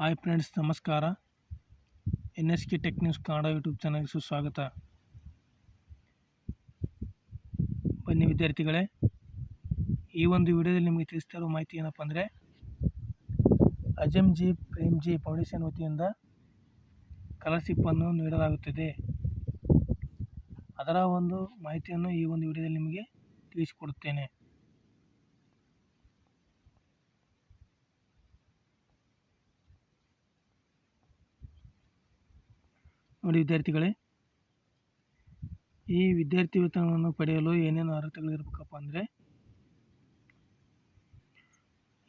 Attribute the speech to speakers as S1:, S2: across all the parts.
S1: Hi friends, ನಮಸ್ಕಾರ. N S K tech news Kannada YouTube ಚಾನಲ್ಗೆ ಸುಸ್ವಾಗತ ಬನ್ನಿ ವಿದ್ಯಾರ್ಥಿಗಳೇ, ಈ ಒಂದು ವಿಡಿಯೋದಲ್ಲಿ ನಿಮಗೆ ತಿಳಿಸ್ತಾ ಇರೋ ಮಾಹಿತಿ ಏನಪ್ಪ ಅಂದರೆ ಅಜಮ್ ಜಿ ಪ್ರೇಮ್ ಜಿ ಫೌಂಡೇಶನ್ ವತಿಯಿಂದ ಸ್ಕಾಲರ್ಶಿಪ್ಪನ್ನು ನೀಡಲಾಗುತ್ತದೆ. ಅದರ ಒಂದು ಮಾಹಿತಿಯನ್ನು ಈ ಒಂದು ವಿಡಿಯೋದಲ್ಲಿ ನಿಮಗೆ ತಿಳಿಸಿಕೊಡುತ್ತೇನೆ. ನೋಡಿ ವಿದ್ಯಾರ್ಥಿಗಳೇ. ಈ ವಿದ್ಯಾರ್ಥಿ ವೇತನವನ್ನು ಪಡೆಯಲು ಏನೇನು ಅರ್ಹತೆಗಳಿರಬೇಕಪ್ಪ ಅಂದರೆ,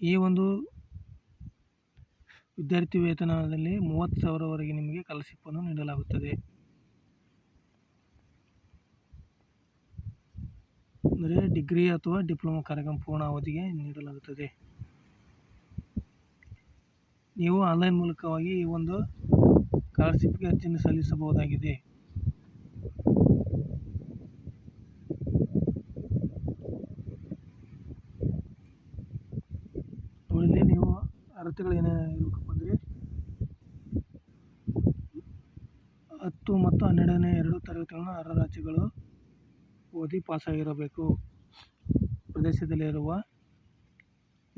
S1: ಈ ಒಂದು ವಿದ್ಯಾರ್ಥಿ ವೇತನದಲ್ಲಿ ಮೂವತ್ತು ಸಾವಿರವರೆಗೆ ನಿಮಗೆ ಸ್ಕಾಲರ್ಶಿಪ್ಪನ್ನು ನೀಡಲಾಗುತ್ತದೆ. ಅಂದರೆ ಡಿಗ್ರಿ ಅಥವಾ ಡಿಪ್ಲೊಮಾ ಕಾರ್ಯಕ್ರಮ ಪೂರ್ಣ ಅವಧಿಗೆ ನೀಡಲಾಗುತ್ತದೆ. ನೀವು ಆನ್ಲೈನ್ ಮೂಲಕವಾಗಿ ಈ ಒಂದು ಸ್ಕಾಲರ್ಶಿಪ್ಗೆ ಅರ್ಜಿಯನ್ನು ಸಲ್ಲಿಸಬಹುದಾಗಿದೆ. ನೀವು ಅರ್ಹತೆಗಳು ಏನೇ ಅಂದರೆ ಹತ್ತು ಮತ್ತು ಹನ್ನೆರಡನೇ ಎರಡು ತರಗತಿಗಳನ್ನು ಅರ್ಹ ರಾಜ್ಯಗಳು ಓದಿ ಪಾಸಾಗಿರಬೇಕು. ಪ್ರದೇಶದಲ್ಲಿರುವ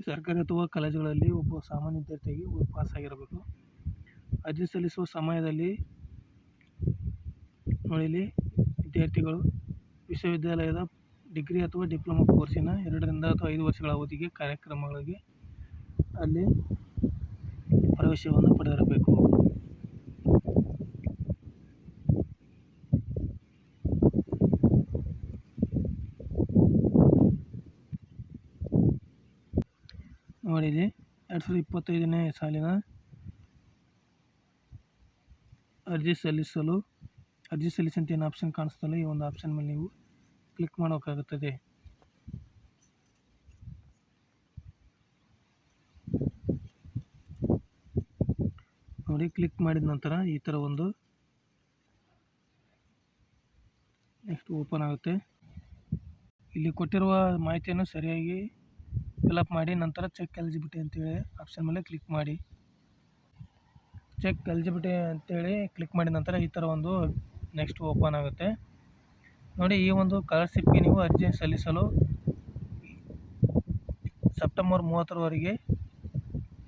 S1: ಸರ್ಕಾರಿ ಅಥವಾ ಕಾಲೇಜುಗಳಲ್ಲಿ ಒಬ್ಬ ಸಾಮಾನ್ಯ ವಿದ್ಯಾರ್ಥಿಯಾಗಿ ಪಾಸಾಗಿರಬೇಕು. ಅರ್ಜಿ ಸಲ್ಲಿಸುವ ಸಮಯದಲ್ಲಿ ನೋಡಿಲಿ, ವಿದ್ಯಾರ್ಥಿಗಳು ವಿಶ್ವವಿದ್ಯಾಲಯದ ಡಿಗ್ರಿ ಅಥವಾ ಡಿಪ್ಲೊಮಾ ಕೋರ್ಸಿನ ಎರಡರಿಂದ ಅಥವಾ ಐದು ವರ್ಷಗಳ ಅವಧಿಗೆ ಕಾರ್ಯಕ್ರಮಗಳಿಗೆ ಅಲ್ಲಿ ಪ್ರವೇಶವನ್ನು ಪಡೆದಿರಬೇಕು. ನೋಡಿದೆ ಎರಡು ಸಾವಿರದ ಇಪ್ಪತ್ತೈದನೇ ಸಾಲಿನ ಅರ್ಜಿ ಸಲ್ಲಿಸಲು, ಅರ್ಜಿ ಸಲ್ಲಿಸಂತ ಏನು ಆಪ್ಷನ್ ಕಾಣಿಸ್ತಲ್ಲ ಈ ಒಂದು ಆಪ್ಷನ್ ಮೇಲೆ ನೀವು ಕ್ಲಿಕ್ ಮಾಡೋಕ್ಕಾಗುತ್ತದೆ ನೋಡಿ ಕ್ಲಿಕ್ ಮಾಡಿದ ನಂತರ ಈ ಥರ ಒಂದು ನೆಕ್ಸ್ಟ್ ಓಪನ್ ಆಗುತ್ತೆ. ಇಲ್ಲಿ ಕೊಟ್ಟಿರುವ ಮಾಹಿತಿಯನ್ನು ಸರಿಯಾಗಿ ಫಿಲಪ್ ಮಾಡಿ, ನಂತರ ಚೆಕ್ ಎಲಿಜಿಬಿಲಿಟಿ ಅಂತೇಳಿ ಆಪ್ಷನ್ ಮೇಲೆ ಕ್ಲಿಕ್ ಮಾಡಿ. ಚೆಕ್ ಎಲಿಜಿಬಿಲಿಟಿ ಅಂತೇಳಿ ಕ್ಲಿಕ್ ಮಾಡಿದ ನಂತರ ಈ ಥರ ಒಂದು ನೆಕ್ಸ್ಟ್ ಓಪನ್ ಆಗುತ್ತೆ. ನೋಡಿ, ಈ ಒಂದು ಸ್ಕಾಲರ್ಶಿಪ್ಗೆ ನೀವು ಅರ್ಜಿ ಸಲ್ಲಿಸಲು ಸೆಪ್ಟೆಂಬರ್ ಮೂವತ್ತರವರೆಗೆ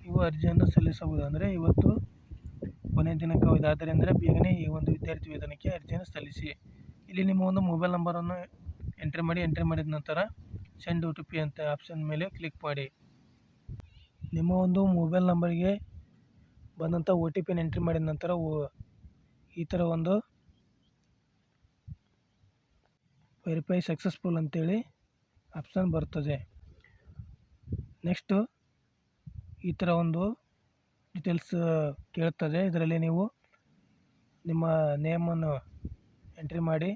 S1: ನೀವು ಅರ್ಜಿಯನ್ನು ಸಲ್ಲಿಸಬಹುದು. ಅಂದರೆ ಇವತ್ತು ಕೊನೆಯ ದಿನಾಂಕ ಇದಾದ್ದರಿಂದ ಬೇಗನೆ ಈ ಒಂದು ವಿದ್ಯಾರ್ಥಿ ವೇತನಕ್ಕೆ ಅರ್ಜಿಯನ್ನು ಸಲ್ಲಿಸಿ. ಇಲ್ಲಿ ನಿಮ್ಮ ಒಂದು ಮೊಬೈಲ್ ನಂಬರನ್ನು ಎಂಟ್ರಿ ಮಾಡಿ ಎಂಟ್ರಿ ಮಾಡಿದ ನಂತರ ಸೆಂಡ್ ಒ ಟಿ ಪಿ ಅಂತ ಆಪ್ಷನ್ ಮೇಲೆ ಕ್ಲಿಕ್ ಮಾಡಿ. ನಿಮ್ಮ ಒಂದು ಮೊಬೈಲ್ ನಂಬರ್ಗೆ ಬಂದಂಥ ಒ ಟಿ ಪಿನ ಎಂಟ್ರಿ ಮಾಡಿದ ನಂತರ ಓ- ಈ ಥರ ಒಂದು ವೆರಿಫೈ ಸಕ್ಸಸ್ಫುಲ್ ಅಂತೇಳಿ ಆಪ್ಷನ್ ಬರ್ತದೆ. ನೆಕ್ಸ್ಟು ಈ ಥರ ಒಂದು ಡೀಟೇಲ್ಸ್ ಕೇಳ್ತದೆ. ಇದರಲ್ಲಿ ನೀವು ನಿಮ್ಮ ನೇಮನ್ನು ಎಂಟ್ರಿ ಮಾಡಿ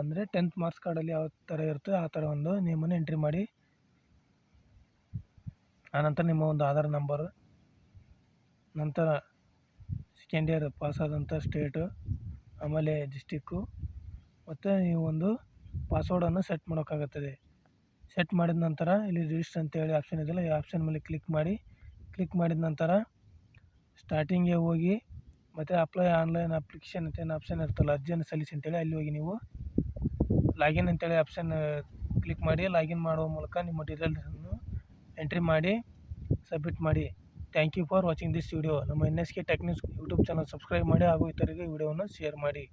S1: ಅಂದರೆ ಟೆಂತ್ ಮಾರ್ಕ್ಸ್ ಕಾರ್ಡಲ್ಲಿ ಯಾವ ಥರ ಇರುತ್ತೆ ಆ ಥರ ಒಂದು ನೇಮನ್ನು ಎಂಟ್ರಿ ಮಾಡಿ ಆನಂತರ ನಿಮ್ಮ ಒಂದು ಆಧಾರ್ ನಂಬರ್ ನಂತರ ಸೆಕೆಂಡ್ ಇಯರ್ ಪಾಸ್ ಆದಂಥ ಸ್ಟೇಟು ಆಮೇಲೆ ಡಿಸ್ಟಿಕ್ಕು ಮತ್ತು ನೀವು ಒಂದು ಪಾಸ್ವರ್ಡನ್ನು ಸೆಟ್ ಮಾಡೋಕ್ಕಾಗುತ್ತದೆ. ಸೆಟ್ ಮಾಡಿದ ನಂತರ ಇಲ್ಲಿ ರಿಜಿಸ್ಟರ್ ಅಂತೇಳಿ ಆಪ್ಷನ್ ಇದೆಯಲ್ಲ, ಈ ಆಪ್ಷನ್ ಮೇಲೆ ಕ್ಲಿಕ್ ಮಾಡಿ ಕ್ಲಿಕ್ ಮಾಡಿದ ನಂತರ ಸ್ಟಾರ್ಟಿಂಗ್ಗೆ ಹೋಗಿ ಮತ್ತು ಅಪ್ಲೈ ಆನ್ಲೈನ್ ಅಪ್ಲಿಕೇಶನ್ ಅಂತ ಏನು ಆಪ್ಷನ್ ಇರ್ತಲ್ಲ ಅರ್ಜಿಯನ್ನು ಸಲ್ಲಿಸಿ ಅಂತೇಳಿ ಅಲ್ಲಿ ಹೋಗಿ ನೀವು ಲಾಗಿನ್ ಅಂತೇಳಿ ಆಪ್ಷನ್ ಕ್ಲಿಕ್ ಮಾಡಿ ಲಾಗಿನ್ ಮಾಡುವ ಮೂಲಕ ನಿಮ್ಮ ಡೀಟೇಲ್ಸನ್ನು ಎಂಟ್ರಿ ಮಾಡಿ ಸಬ್ಮಿಟ್ ಮಾಡಿ. Thank you for watching this video. ನಮ್ಮ N S K technics YouTube channel subscribe ಮಾಡಿ ಹಾಗೂ ಇತರರಿಗೆ ವಿಡಿಯೋವನ್ನು ಶೇರ್ ಮಾಡಿ.